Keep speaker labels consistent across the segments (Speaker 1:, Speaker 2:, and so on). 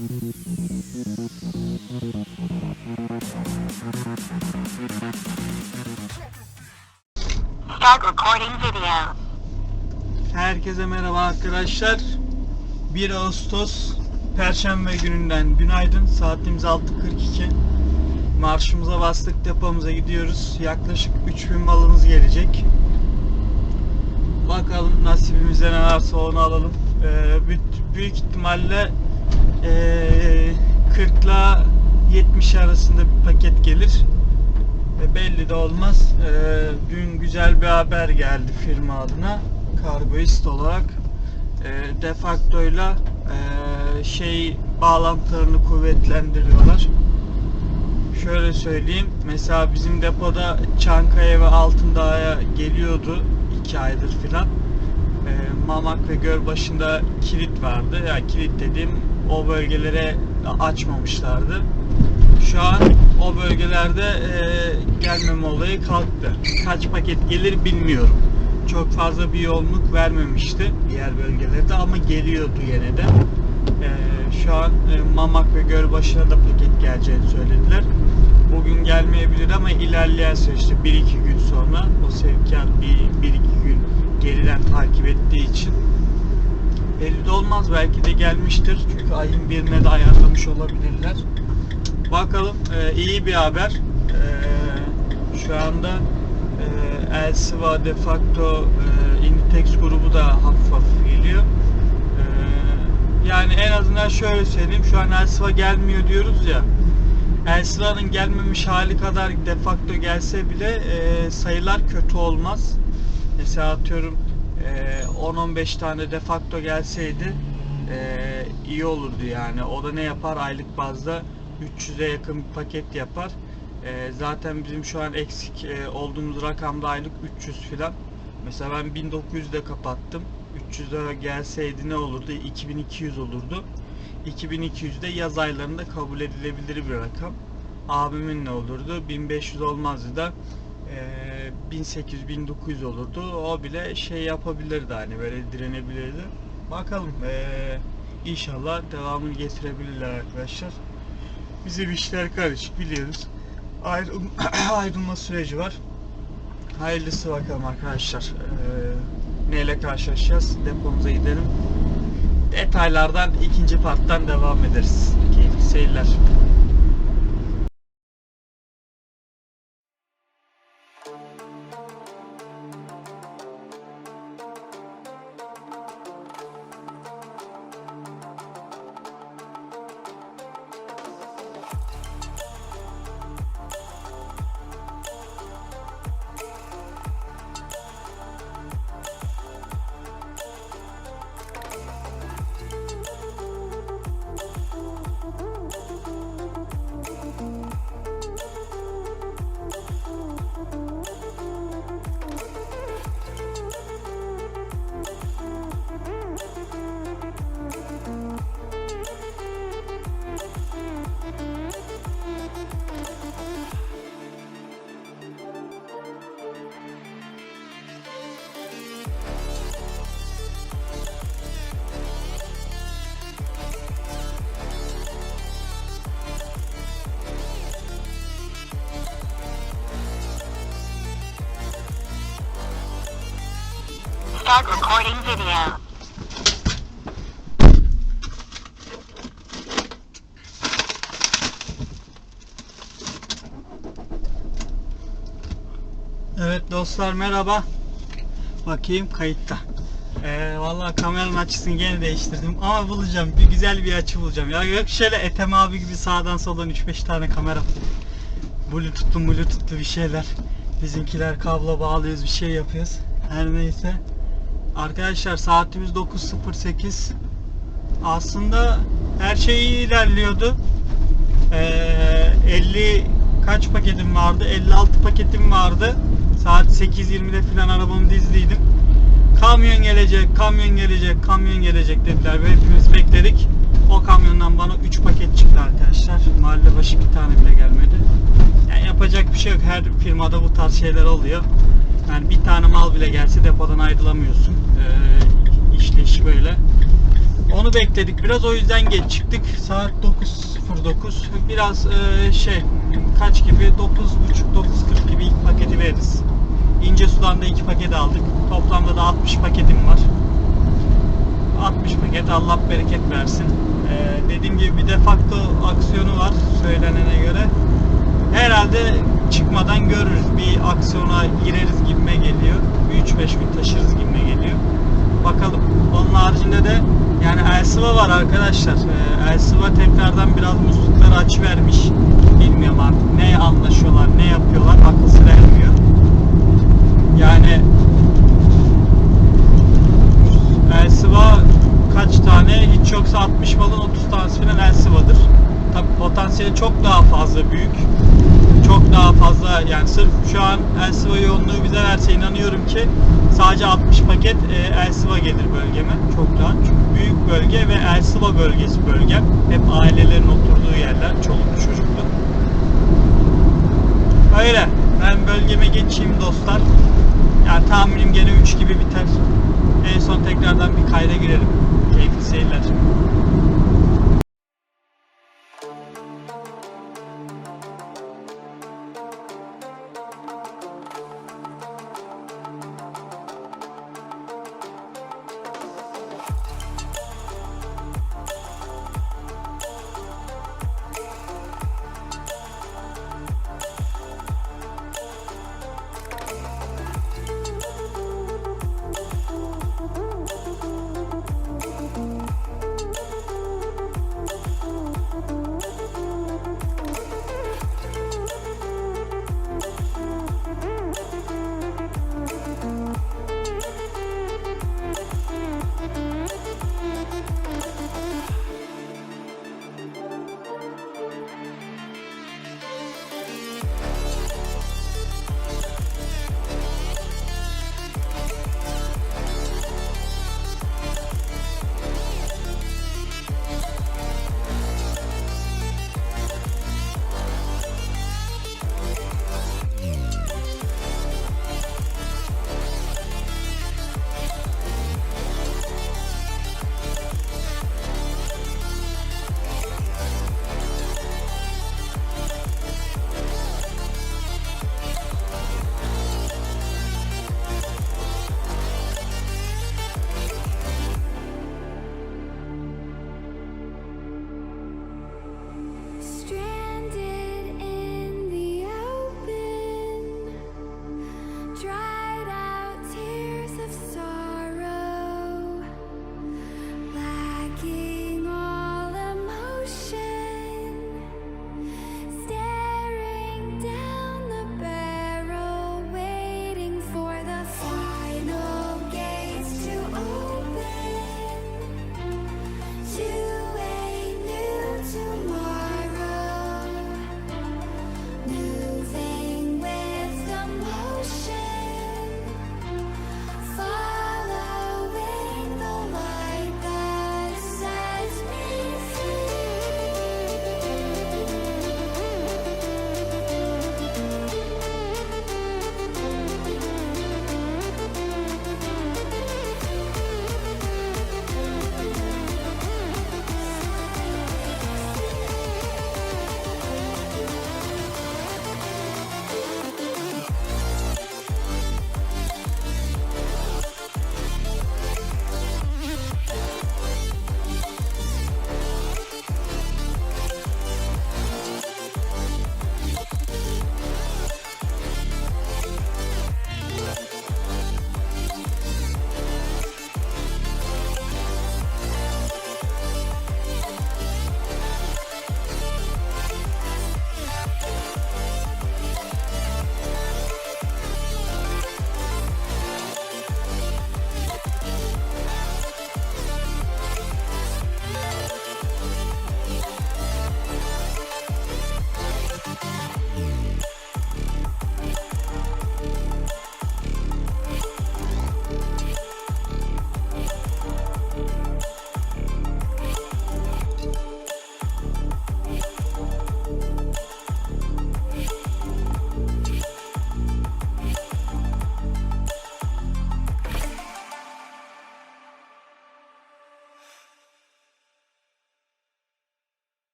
Speaker 1: Start recording video.
Speaker 2: Herkese merhaba arkadaşlar. 1 Ağustos Perşembe gününden günaydın. Saatimiz 6.42. Marşımıza bastık depomuza gidiyoruz. Yaklaşık 3000 malımız gelecek. Bakalım nasibimizde ne varsa onu alalım. Ee, büyük, ihtimalle 40 ile 70 arasında bir paket gelir. Ve belli de olmaz. Ee, dün güzel bir haber geldi firma adına. Kargoist olarak. Ee, defaktoyla ee, şey bağlantılarını kuvvetlendiriyorlar. Şöyle söyleyeyim. Mesela bizim depoda Çankaya ve Altındağ'a geliyordu 2 aydır filan. Ee, Mamak ve Gölbaşı'nda kilit vardı. Ya yani kilit dediğim o bölgelere açmamışlardı. Şu an o bölgelerde e, gelmeme olayı kalktı. Kaç paket gelir bilmiyorum. Çok fazla bir yoğunluk vermemişti diğer bölgelerde ama geliyordu yine de. E, şu an e, Mamak ve Gölbaşı'na da paket geleceğini söylediler. Bugün gelmeyebilir ama ilerleyen süreçte 1-2 gün sonra o sevkiyat 1-2 gün geriden takip ettiği için belli de olmaz belki de gelmiştir. Çünkü ayın birine de ayarlamış olabilirler. Bakalım e, iyi bir haber. E, şu anda e, Elsiva de facto e, Inditex grubu da hafif hafif geliyor. E, yani en azından şöyle söyleyeyim. Şu an Elsiva gelmiyor diyoruz ya. Elsiva'nın gelmemiş hali kadar de facto gelse bile e, sayılar kötü olmaz. Mesela atıyorum e, 10-15 tane de facto gelseydi e, iyi olurdu yani. O da ne yapar aylık bazda 300'e yakın bir paket yapar. E, zaten bizim şu an eksik e, olduğumuz rakamda aylık 300 filan. Mesela ben 1900'de kapattım. 300 lira gelseydi ne olurdu? 2200 olurdu. 2200'de yaz aylarında kabul edilebilir bir rakam. Abimin ne olurdu? 1500 olmazdı da e, 1800-1900 olurdu. O bile şey yapabilirdi hani böyle direnebilirdi. Bakalım e, inşallah devamını getirebilirler arkadaşlar. Bizim işler karışık biliyoruz. Ayrıl ayrılma süreci var. Hayırlısı bakalım arkadaşlar. Ee, neyle karşılaşacağız? Depomuza gidelim. Detaylardan ikinci parttan devam ederiz. Keyifli seyirler.
Speaker 1: Start recording video.
Speaker 2: Evet dostlar merhaba. Bakayım kayıtta. Ee, vallahi kameranın açısını gene değiştirdim ama bulacağım. Bir güzel bir açı bulacağım. Ya yok şöyle Ethem abi gibi sağdan soldan 3-5 tane kamera. Bluetooth'lu bluetooth'lu bir şeyler. Bizimkiler kablo bağlıyoruz bir şey yapıyoruz. Her neyse. Arkadaşlar saatimiz 9.08. Aslında her şey iyi ilerliyordu. Ee, 50 kaç paketim vardı? 56 paketim vardı. Saat 8.20'de falan arabamı dizdiydim. Kamyon gelecek, kamyon gelecek, kamyon gelecek dediler ve hepimiz bekledik. O kamyondan bana 3 paket çıktı arkadaşlar. Mahalle başı bir tane bile gelmedi. Yani yapacak bir şey yok. Her firmada bu tarz şeyler oluyor. Yani bir tane mal bile gelse depodan ayrılamıyorsun. İşleyiş böyle. Onu bekledik biraz o yüzden geç çıktık. Saat 9.09. Biraz e, şey kaç gibi 9.30 9.40 gibi ilk paketi veririz. İnce sudan da iki paket aldık. Toplamda da 60 paketim var. 60 paket Allah bereket versin. Ee, dediğim gibi bir defakto aksiyonu var söylenene göre. Herhalde çıkmadan görürüz. Bir aksiyona gireriz gibime geliyor. Bir 3-5 gün taşırız gibime geliyor. Bakalım. Onun haricinde de yani Elsiva var arkadaşlar. Ee, Elsiva tekrardan biraz muslukları açı vermiş. Bilmiyorum artık ne anlaşıyorlar, ne yapıyorlar. Akıl sır ermiyor. Yani Elsiva kaç tane? Hiç yoksa 60 balın 30 tanesi falan Elsiva'dır. Tabi potansiyeli çok daha fazla büyük. Çok daha fazla yani sırf şu an Elsiva yoğunluğu bize verse inanıyorum ki sadece 60 paket e, Elsiva gelir bölgeme. Çok rahat. Çünkü büyük bölge ve Elsiva bölgesi bölgem. Hep ailelerin oturduğu yerler. Çoluklu çocuklu. Öyle. Ben bölgeme geçeyim dostlar. Yani tahminim gene 3 gibi biter. En son tekrardan bir kayda girelim. Keyifli seyirler.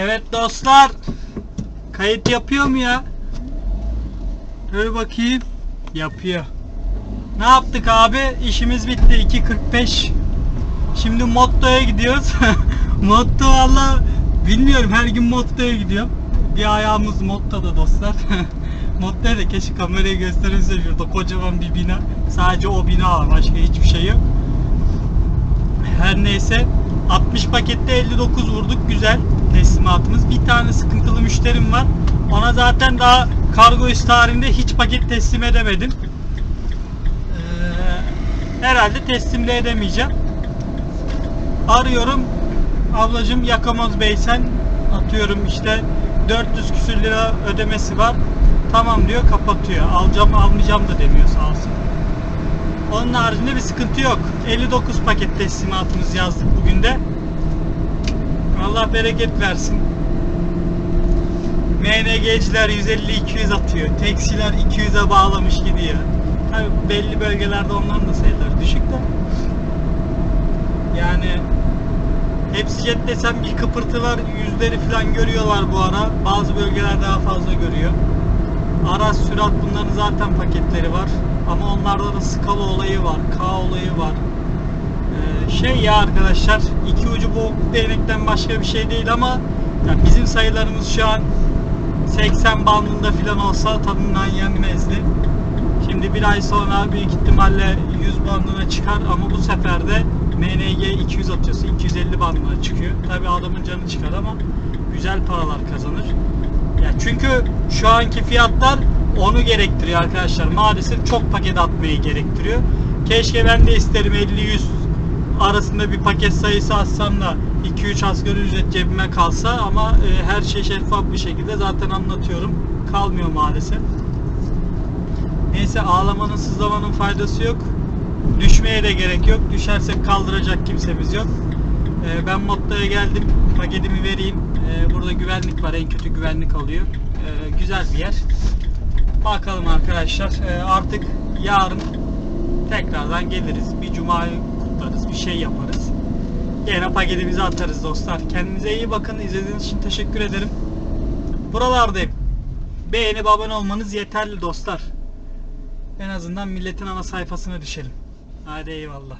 Speaker 2: Evet dostlar. Kayıt yapıyor mu ya? Dur bakayım. Yapıyor. Ne yaptık abi? İşimiz bitti. 2.45. Şimdi Motto'ya gidiyoruz. Motto valla bilmiyorum her gün Motto'ya gidiyorum. Bir ayağımız Motto'da dostlar. Motto'ya da keşke kamerayı gösterirse şurada kocaman bir bina. Sadece o bina var. Başka hiçbir şey yok. Her neyse 60 pakette 59 vurduk güzel teslimatımız. Bir tane sıkıntılı müşterim var. Ona zaten daha kargo tarihinde hiç paket teslim edemedim. Ee, herhalde teslim de edemeyeceğim. Arıyorum. Ablacım Yakamoz Bey sen atıyorum işte 400 küsür lira ödemesi var. Tamam diyor kapatıyor. Alacağım almayacağım da demiyor sağ olsun. Onun haricinde bir sıkıntı yok. 59 paket teslimatımız yazdık bugün de. Allah bereket versin. MNG'ciler 150-200 atıyor. Teksiler 200'e bağlamış gidiyor. Tabi belli bölgelerde onların da sayıları düşük de. Yani hepsi jet desem bir kıpırtı var. Yüzleri falan görüyorlar bu ara. Bazı bölgeler daha fazla görüyor. Araç sürat bunların zaten paketleri var. Onlarda da skala olayı var, K olayı var. Ee, şey ya arkadaşlar, iki ucu boğuk değnekten başka bir şey değil ama ya bizim sayılarımız şu an 80 bandında falan olsa tadından yenmezdi. Şimdi bir ay sonra büyük ihtimalle 100 bandına çıkar ama bu sefer de MNG 200 atıyorsa 250 bandına çıkıyor. Tabi adamın canı çıkar ama güzel paralar kazanır. Ya çünkü şu anki fiyatlar onu gerektiriyor arkadaşlar. Maalesef çok paket atmayı gerektiriyor. Keşke ben de isterim 50-100 arasında bir paket sayısı atsam da 2-3 asgari ücret cebime kalsa ama e, her şey şeffaf bir şekilde zaten anlatıyorum. Kalmıyor maalesef. Neyse ağlamanın sızlamanın faydası yok. Düşmeye de gerek yok. Düşersek kaldıracak kimsemiz yok. Ee, ben Motto'ya geldim. Paketimi vereyim. Ee, burada güvenlik var. En kötü güvenlik alıyor. Ee, güzel bir yer. Bakalım arkadaşlar. Ee, artık yarın tekrardan geliriz. Bir cumayı kutlarız. Bir şey yaparız. Gene paketimizi atarız dostlar. Kendinize iyi bakın. İzlediğiniz için teşekkür ederim. Buralardayım. Beğenip abone olmanız yeterli dostlar. En azından milletin ana sayfasına düşelim. Hadi eyvallah.